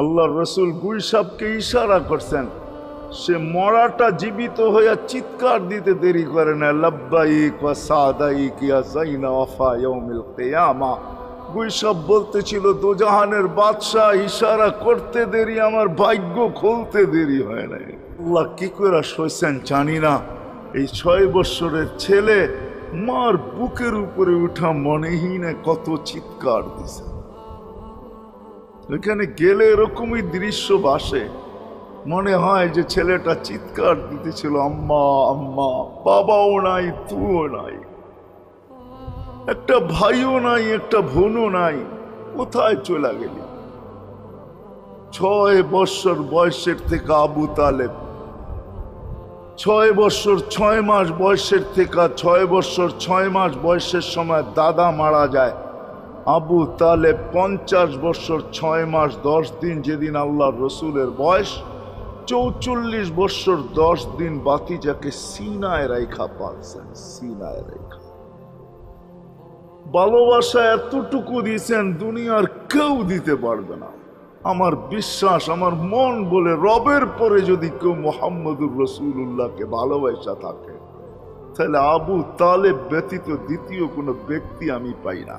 আল্লাহ রসুল গুলসাবকে ইশারা করছেন, সে মরাটা জীবিত হইয়া চিৎকার দিতে দেরি করে না, লব্বাইক ওয়া সাদাইক ইয়া জাইনা ওয়াফা ইয়াউমিল কিয়ামা। গুইসব বলতেছিল, দোজাহানের বাদশাহ ইশারা করতে দেরি, আমার ভাগ্য খুলতে দেরি হয় নাই। আল্লাহ কি করে সইছেন জানি না, এই ছয় বৎসরের ছেলে মার বুকের উপরে উঠা মনেই না কত চিৎকার দিছে। এখানে গেলে এরকমই দৃশ্য বাসে। মনে হয় যে ছেলেটা চিৎকার দিতেছিল, আম্মা আম্মা, বাবাও নাই তুও নাই। একটা ভাইও নাই, একটা বোনও নাই, কোথায় চলে গেলি? ছয় বৎসর বয়সের থেকে আবু তালেব, ছয় বৎসর ছয় মাস বয়সের থেকে, ছয় বৎসর ছয় মাস বয়সের সময় দাদা মারা যায়। আবু তালে পঞ্চাশ বৎসর ছয় মাস, দশ দিন যেদিন আল্লাহ রসুলের বয়স, চৌচল্লিশ বৎসর দশ দিন বাতিজাকে সিনায় রেখা পাচ্ছেন সিনায় রেখা ভালোবাসা এতটুকু দিয়েছেন, দুনিয়ার কেউ দিতে পারবে না। আমার বিশ্বাস, আমার মন বলে রবের পরে যদি কেউ মোহাম্মদুর রসুল্লাহকে ভালোবাসা থাকে, তাহলে আবু তালেব ব্যতীত দ্বিতীয় কোনো ব্যক্তি আমি পাই না।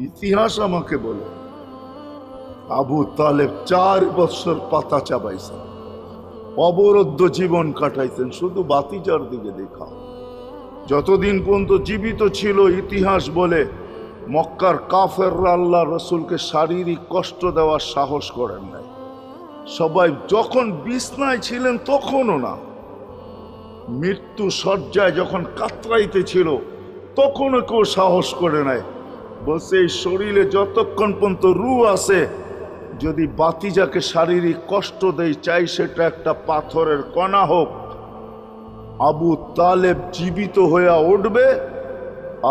ইতিহাস আমাকে বলে। আবু তালেব চার বৎসর পাতা চাবাইছেন। অবরুদ্ধ জীবন কাটাইতেন শুধু বাতিজার দিকে দেখা যতদিন পর্যন্ত জীবিত ছিল ইতিহাস বলে, মক্কার কাফের আল্লাহ রসুলকে শারীরিক কষ্ট দেওয়ার সাহস করেন নাই। সবাই যখন বিছনায় ছিলেন তখনও না। মৃত্যু শয্যায় যখন কাতরাইতে ছিল, তখনও কেউ সাহস করে নাই। বলছে এই শরীরে যতক্ষণ পর্যন্ত রু আছে, যদি বাতিজাকে শারীরিক কষ্ট দেয় চাই সেটা একটা পাথরের কণা হোক। আবু তালেব জীবিত হইয়া উঠবে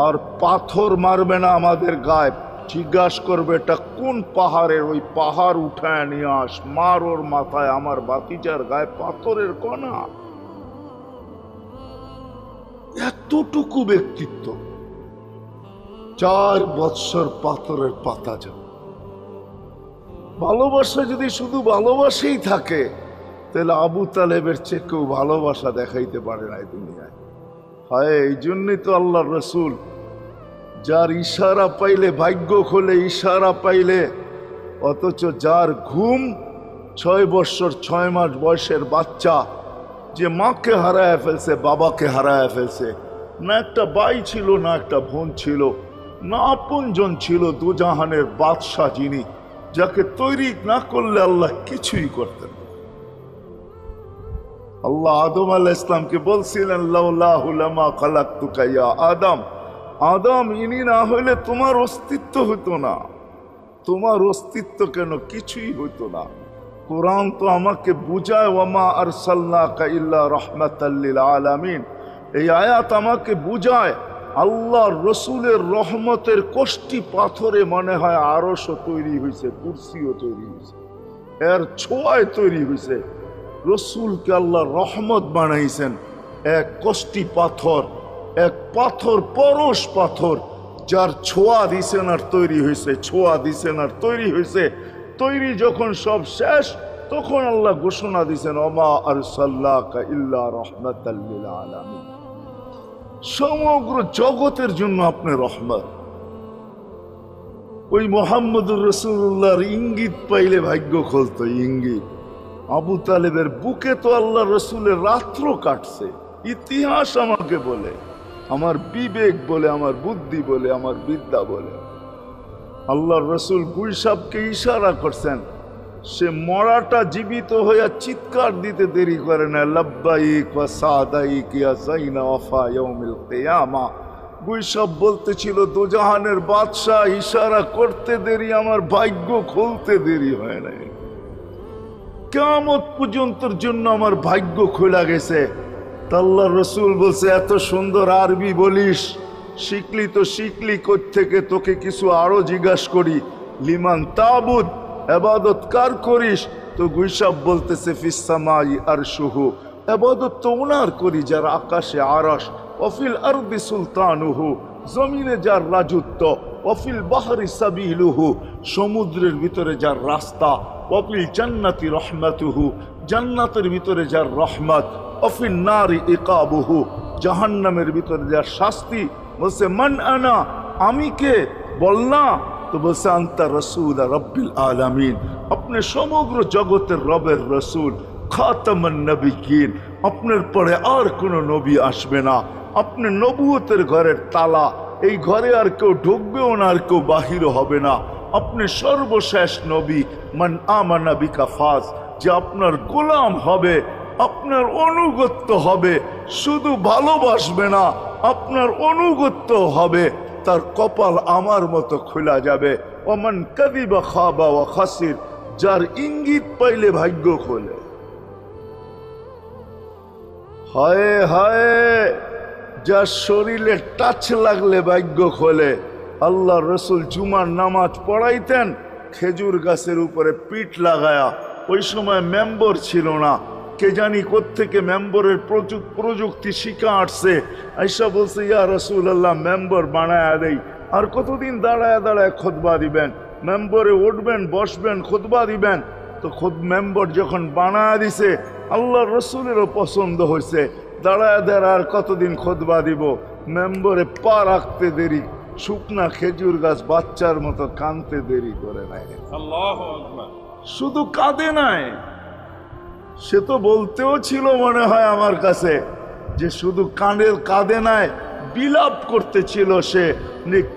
আর পাথর মারবে না আমাদের গায়ে। জিজ্ঞাস করবে, এটা কোন পাহাড়ের? ওই পাহাড় উঠায় নিয়ে আস, মার ওর মাথায়, আমার বাতিজার গায়ে পাথরের কণা। এতটুকু ব্যক্তিত্ব। চার বৎসর পাথরের পাতা যাবে ভালোবাসা যদি শুধু ভালোবাসেই থাকে, তাহলে আবু তালেবের চেয়ে কেউ ভালোবাসা দেখাইতে পারে না দুনিয়ায়। হয়, এই জন্যই তো আল্লাহ রসুল, যার ইশারা পাইলে ভাগ্য খোলে, ইশারা পাইলে, অথচ যার ঘুম ছয় বৎসর, ছয় মাস বয়সের বাচ্চা, যে মাকে হারায় ফেলছে, বাবাকে হারায় ফেলছে, না একটা বাই ছিল, না একটা বোন ছিল না আপনজন ছিল দুজাহানের বাদশাহ যিনি, যাকে তৈরি না করলে আল্লাহ কিছুই করতেন আল্লাহ আদম আল্লাহ ইসলামকে বলছিলেন আদম। আদম, ইনি না হইলে তোমার অস্তিত্ব হতো না। তোমার অস্তিত্ব কেন কিছুই হতো না। কোরআন তো আমাকে বুঝায়, ওয়ামা আর সাল্লাকা ইল্লা রহমাতাল্লিল আলামিন। এই আয়াত আমাকে বুঝায় আল্লাহ রসুলের রহমতের কষ্টি পাথরে মনে হয় আরশও তৈরি হয়েছে কুর্সিও তৈরি হয়েছে এর ছোঁয়ায় তৈরি হয়েছে রসুলকে আল্লাহ রহমত বানাইছেন, এক কষ্টি পাথর, এক পাথর পরশ পাথর, যার ছোঁয়া দিছেন আর তৈরি হয়েছে ছোঁয়া দিছেন আর তৈরি হয়েছে তৈরি যখন সব শেষ, তখন আল্লাহ ঘোষণা দিছেন অমা আর সাল্লাহ ইল্লা রহমতাল্লিল আলামিন। সমগ্র জগতের জন্য আপনি রহমত ওই মোহাম্মদুর রসুল্লাহর ইঙ্গিত পাইলে ভাগ্য খুলতো, ইঙ্গিত। আবু তালেবের বুকে তো আল্লাহ রসুলের রাত্র কাটছে, ইতিহাস আমাকে বলে, আমার বিবেক বলে, আমার বুদ্ধি বলে, আমার বিদ্যা বলে। আল্লাহ রসুল গুলসাবকে ইশারা করছেন সে মরাটা জীবিত হইয়া চিৎকার দিতে দেরি করে না। লব্বাইক ওয়া সাদাইক গুইসব বলতেছিল, দোজাহানের বাদশাহ ইশারা করতে দেরি, আমার ভাগ্য খুলতে দেরি হয় নাই। কেমত পর্যন্তর জন্য আমার ভাগ্য খোলা গেছে। তাল্লা রসুল বলছে, এত সুন্দর আরবি বলিস। শিখলি তো শিখলি থেকে তোকে কিছু আরও জিজ্ঞাস করি। লিমান তাবুদ এবাদত কার করিস? তো গুইসাব বলতেছে ফিসামাই আর শুহু এবাদত তো ওনার করি, যার আকাশে আরস অফিল আরবি সুলতানুহু, জমিনে যার রাজত্ব। অফিল বাহারি সাবিলুহু, সমুদ্রের ভিতরে যার রাস্তা। অফিল জান্নাতি রহমাতুহু, জান্নাতের ভিতরে যার রহমত। অফিল নারী একাবহু জাহান্নামের ভিতরে যার শাস্তি। বলছে, মান আনা, আমি কে? বল না। তো বলছে, আন্তা রসুল রব্বিল আলামিন। আপনি সমগ্র জগতের রবের রসুল, খাতামান নবীন আপনার পরে আর কোনো নবী আসবে না। আপনি নবুয়তের ঘরের তালা। এই ঘরে আর কেউ ঢুকবেও না, আর কেউ বাহির হবে না। আপনি সর্বশেষ নবী, মান আমানা ফাজ। যে আপনার গোলাম হবে, আপনার অনুগত্য হবে। শুধু ভালোবাসবে না, আপনার অনুগত্য হবে। তার কপাল আমার মতো খোলা যাবে। ওমান কাদিবা খাবা ও খাসির, যার ইঙ্গিত পাইলে ভাগ্য খোলে। হায় হায়, যার শরীরে টাচ লাগলে ভাগ্য খোলে। আল্লাহ রসুল জুমার নামাজ পড়াইতেন, খেজুর গাছের উপরে পিঠ লাগায়া। ওই সময় মেম্বর ছিল না। কে জানি কোত্থেকে মেম্বরের প্রযুক্তি শিখা আসছে। আইসা বলছে ইয়া রসুল আল্লাহ মেম্বর বানায়া দেই। আর কতদিন দাঁড়ায় দাঁড়ায় খোদবা দিবেন? মেম্বরে উঠবেন বসবেন খোদবা দিবেন। তো খোদ মেম্বর যখন বানায়া দিছে আল্লাহ রসুলেরও পছন্দ হয়েছে দাঁড়ায় দাঁড়া আর কতদিন খোদবা দিব? মেম্বরে পা রাখতে দেরি শুকনা খেজুর গাছ বাচ্চার মতো কানতে দেরি করে নাই। শুধু কাঁদে নাই। সে তো বলতেও ছিল মনে হয় আমার কাছে যে শুধু কানের কাঁদে নাই বিলাপ করতেছিল সে।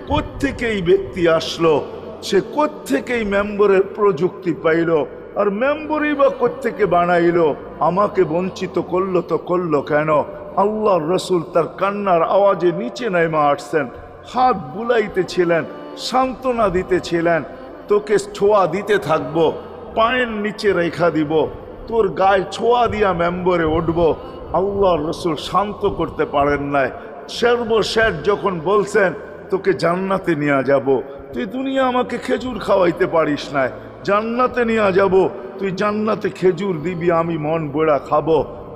কোত্থেকে এই ব্যক্তি আসলো? সে কোত্থেকেই মেম্বরের প্রযুক্তি পাইল? আর মেম্বরই বা কোত্থেকে বানাইলো? আমাকে বঞ্চিত করল তো করল কেন? আল্লাহ রসুল তার কান্নার আওয়াজে নিচে নেমে আসছেন, হাত বুলাইতেছিলেন, সান্ত্বনা দিতেছিলেন, তোকে ছোঁয়া দিতে থাকব, পায়ের নিচে রেখা দিব। তোর গায়ে ছোঁয়া দিয়া মেম্বরে উঠব। আল্লাহ রসুল শান্ত করতে পারেন নাই। সর্বশেষ যখন বলছেন, তোকে জান্নাতে নিয়ে যাব। তুই দুনিয়া আমাকে খেজুর খাওয়াইতে পারিস না জান্নাতে নিয়ে যাব। তুই জান্নাতে খেজুর দিবি, আমি মন বেড়া খাব।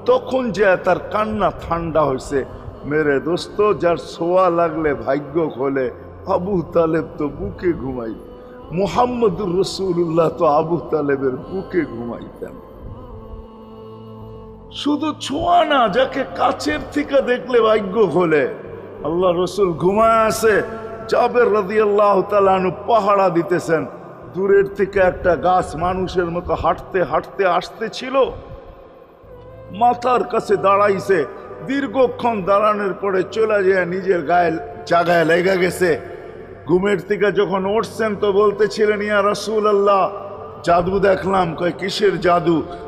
তখন যে তার কান্না ঠান্ডা হয়েছে মেরে দোস্ত, যার ছোঁয়া লাগলে ভাগ্য খোলে, আবু তালেব তো বুকে ঘুমাই মোহাম্মদুর রসুল্লাহ তো আবু তালেবের বুকে ঘুমাইতেন। শুধু ছোঁয়া না, যাকে কাছের থেকে দেখলে ভাগ্য খোলে। আল্লাহ রসুল ঘুমায় আছে জাবের রাজি আল্লাহ তালু পাহারা দিতেছেন। দূরের থেকে একটা গাছ মানুষের মতো হাঁটতে হাঁটতে আসতে ছিল মাথার কাছে দাঁড়াইছে, দীর্ঘক্ষণ দাঁড়ানোর পরে চলে যায় নিজের গায়ে, জাগায় লেগে গেছে। ঘুমের থেকে যখন উঠছেন তো বলতেছিলেন, ইয়া রসুল আল্লাহ জাদু দেখলাম, কয়, কিসের জাদু?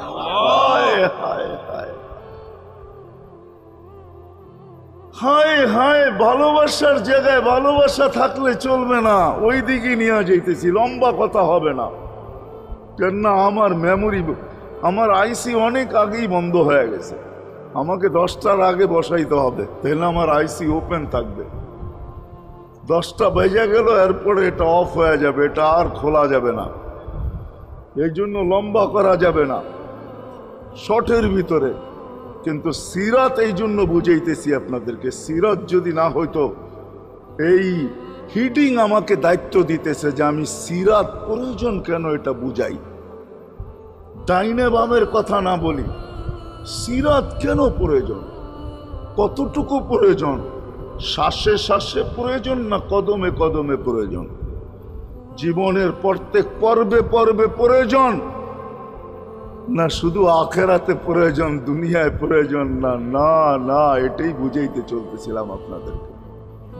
হায় হায় হায়। হায় হায়, ভালোবাসার জায়গায় ভালোবাসা থাকলে চলবে না। ওই দিকে নিয়ে যাইতেছি, লম্বা কথা হবে না। কেন না আমার মেমোরি আমার আইসি অনেক আগেই বন্ধ হয়ে গেছে। আমাকে দশটার আগে বসাইতে হবে, তাহলে আমার আইসি ওপেন থাকবে। দশটা বেজে গেল, এরপরে এটা অফ হয়ে যাবে, এটা আর খোলা যাবে না। এই জন্য লম্বা করা যাবে না। শটের ভিতরে। কিন্তু সিরাত এই জন্য বুঝাইতেছি আপনাদেরকে, সিরাত যদি না হইতো, এই হিডিং আমাকে দায়িত্ব দিতেছে যে আমি সিরাত প্রয়োজন কেন এটা বুঝাই। ডাইনে বামের কথা না বলি, সিরাত কেন প্রয়োজন? কতটুকু প্রয়োজন? শ্বাসে শ্বাসে প্রয়োজন না কদমে কদমে প্রয়োজন? জীবনের প্রত্যেক পর্বে পর্বে প্রয়োজন। না, শুধু আখেরাতে প্রয়োজন, দুনিয়ায় প্রয়োজন, না না না, এটাই বুঝাইতে চলতেছিলাম আপনাদেরকে।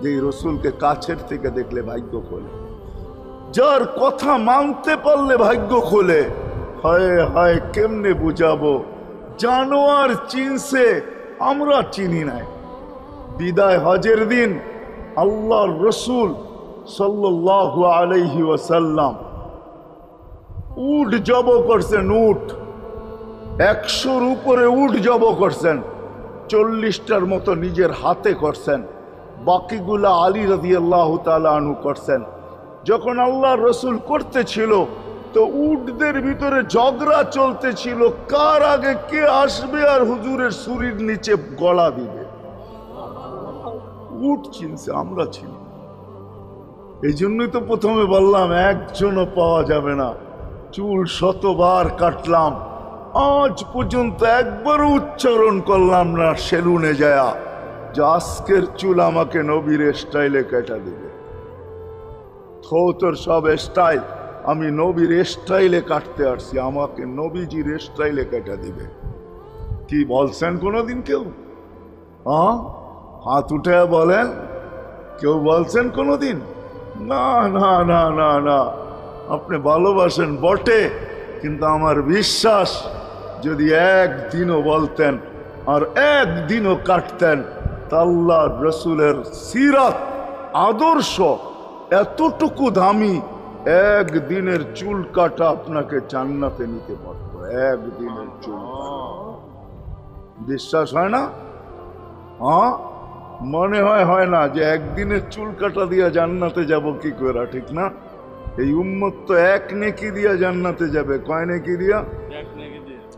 যে রসুলকে কাছের থেকে দেখলে ভাগ্য খোলে। যার কথা মানতে পারলে ভাগ্য খোলে। হায় হায়, কেমনে বুঝাবো? জানোয়ার চিনছে, আমরা চিনি নাই। বিদায় হজের দিন আল্লাহর রসুল সাল্লাল্লাহু আলাইহি ওয়াসাল্লাম উঠ জব করছেন, উট। একশোর উপরে উট জব করছেন, চল্লিশটার মতো নিজের হাতে করছেন, বাকিগুলা আলী রাজি আল্লাহ আনু করছেন। যখন আল্লাহ রসুল করতেছিল, তো উটদের ভিতরে ঝগড়া চলতেছিল, কার আগে কে আসবে আর হুজুরের শরীর নিচে গলা দিবে? উট চিনছে, আমরা চিনি। এই জন্যই তো প্রথমে বললাম, একজনও পাওয়া যাবে না। চুল শতবার কাটলাম। আজ পর্যন্ত একবারও উচ্চারণ করলাম না, সেলুনে যায়া। যে আজকের চুল আমাকে নবীর স্টাইলে কেটা দিবে। থো তোর সব স্টাইল, আমি নবীর স্টাইলে কাটতে আসছি, আমাকে নবীজির স্টাইলে কেটা দিবে। কি বলছেন কোনোদিন কেউ? হ্যাঁ হাত উঠে বলেন, কেউ বলছেন কোনোদিন? না না না না না। আপনি ভালোবাসেন বটে, কিন্তু আমার বিশ্বাস যদি একদিনও বলতেন আর একদিনও কাটতেন, তা আল্লাহ রসুলের সিরাত, আদর্শ এতটুকু দামি, একদিনের চুল কাটা আপনাকে জান্নাতে নিতে পারতো, একদিনের চুল বিশ্বাস হয় না? হ্যাঁ? মনে হয় হয় না যে একদিনের চুল কাটা দিয়া জান্নাতে যাব কি করে ঠিক না? এই উম্মত তো এক নেকি দিয়া জান্নাতে যাবে, কয় নেকি দিয়া?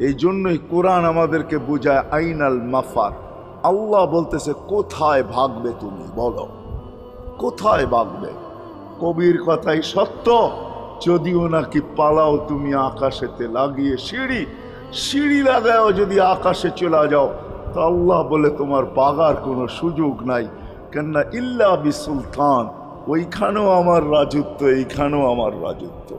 এই জন্যই কোরআন আমাদেরকে বোঝায়, আইনাল মাফার। আল্লাহ বলতেছে, কোথায় ভাগবে তুমি? বলো। কোথায় ভাগবে? কবির কথাই সত্য। যদিও নাকি পালাও তুমি আকাশেতে লাগিয়ে সিঁড়ি সিঁড়ি লাগাও যদি আকাশে চলে যাও, তা আল্লাহ বলে তোমার পাগার কোনো সুযোগ নাই। কেননা ইল্লা বি সুলতান ওইখানেও আমার রাজত্ব, এইখানেও আমার রাজত্ব।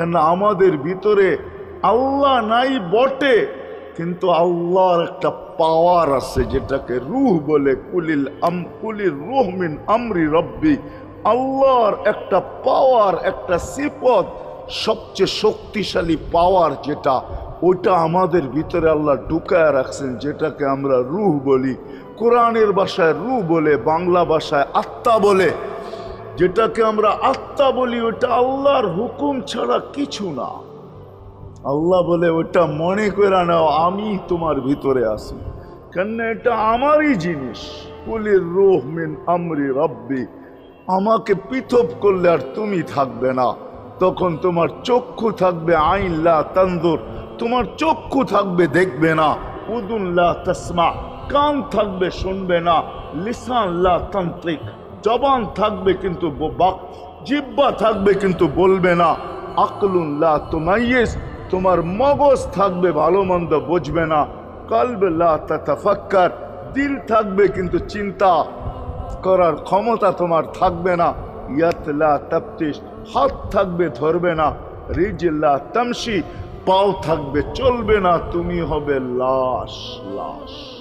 কেন আমাদের ভিতরে আল্লাহ নাই বটে, কিন্তু আল্লাহর একটা পাওয়ার আছে যেটাকে রুহ বলে, কুলিল আম, কুলির রুহ মিন আমরি রব্বি। আল্লাহর একটা পাওয়ার একটা সিপত সবচেয়ে শক্তিশালী পাওয়ার যেটা, ওইটা আমাদের ভিতরে আল্লাহ ঢুকায় রাখছেন, যেটাকে আমরা রুহ বলি। কোরআনের ভাষায় রুহ বলে, বাংলা ভাষায় আত্মা বলে। যেটাকে আমরা আত্মা বলি, ওটা আল্লাহর হুকুম ছাড়া কিছু না। আল্লাহ বলে, ওটা মনে করে নাও, আমি তোমার ভিতরে আসি কেন এটা আমারই জিনিস। কুলির রোহ মিন আমরি রব্বি। আমাকে পৃথক করলে আর তুমি থাকবে না। তখন তোমার চক্ষু থাকবে আইনলা তান্দুর তোমার চক্ষু থাকবে দেখবে না। উদুল্লা তসমা। কান থাকবে শুনবে না। লিসানলা তান্ত্রিক। জবান থাকবে কিন্তু জিব্বা থাকবে কিন্তু বলবে না। আকলুল্লাহ তোমাইয়েস তোমার মগজ থাকবে ভালো মন্দ বুঝবে না। কালবেলা তাফাক্কার দিল থাকবে কিন্তু চিন্তা করার ক্ষমতা তোমার থাকবে না। ইয়াতলা তাপ্তিস হাত থাকবে ধরবে না। রিজিল্লা তামসি পাও থাকবে, চলবে না, তুমি হবে লাশ লাশ।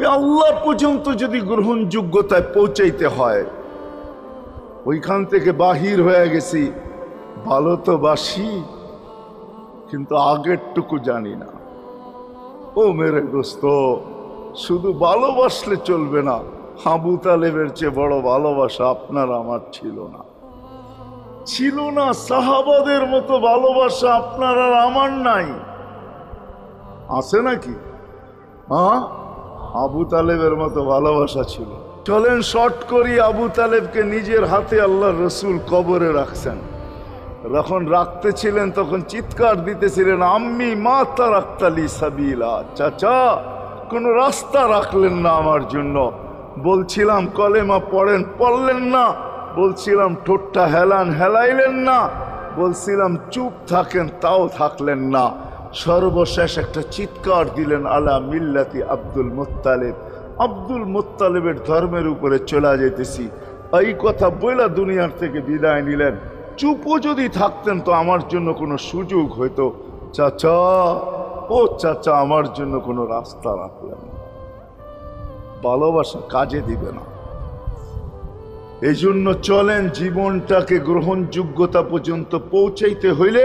ওই আল্লাহ পর্যন্ত যদি গ্রহণযোগ্যতায় পৌঁছাইতে হয়, ওইখান থেকে বাহির হয়ে গেছি, ভালো তো বাসি, কিন্তু আগেরটুকু জানি না। ও মেরে দোস্ত, শুধু ভালোবাসলে চলবে না হাবু তালেবের চেয়ে বড় ভালোবাসা আপনার আমার ছিল না। ছিল না সাহাবাদের মতো ভালোবাসা আপনার আর আমার নাই। আছে নাকি? হ্যাঁ আবু তালেবের মতো ভালোবাসা ছিল। চলেন শর্ট করি, আবু তালেবকে নিজের হাতে আল্লাহ রসুল কবরে রাখছেন। যখন রাখতেছিলেন, তখন চিৎকার দিতেছিলেন, আম্মি, মাতা রাখতালি সাবিলা। চাচা, কোনো রাস্তা রাখলেন না আমার জন্য। বলছিলাম, কলেমা পড়েন, পড়লেন না। বলছিলাম, ঠোঁটটা হেলান, হেলাইলেন না। বলছিলাম, চুপ থাকেন, তাও থাকলেন না। সর্বশেষ একটা চিৎকার দিলেন আলা মিল্লাতি আব্দুল মোত্তালেব। আব্দুল মোত্তালেবের ধর্মের উপরে চলে যেতেছি এই কথা বইলা দুনিয়ার থেকে বিদায় নিলেন। চুপও যদি থাকতেন তো আমার জন্য কোনো সুযোগ হইতো। চাচা, ও চাচা, আমার জন্য কোনো রাস্তা রাখলেন ভালোবাসা কাজে দিবে না। এই জন্য চলেন জীবনটাকে গ্রহণযোগ্যতা পর্যন্ত পৌঁছাইতে হইলে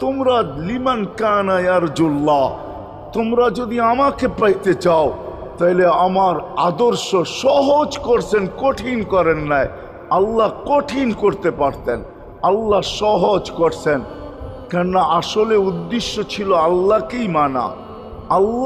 তোমরা লিমান কানা তোমরা যদি আমাকে পাইতে চাও তাহলে আমার আদর্শ সহজ করছেন, কঠিন করেন নাই। আল্লাহ কঠিন করতে পারতেন, আল্লাহ সহজ করছেন। কেননা আসলে উদ্দেশ্য ছিল আল্লাহকেই মানা। আল্লাহ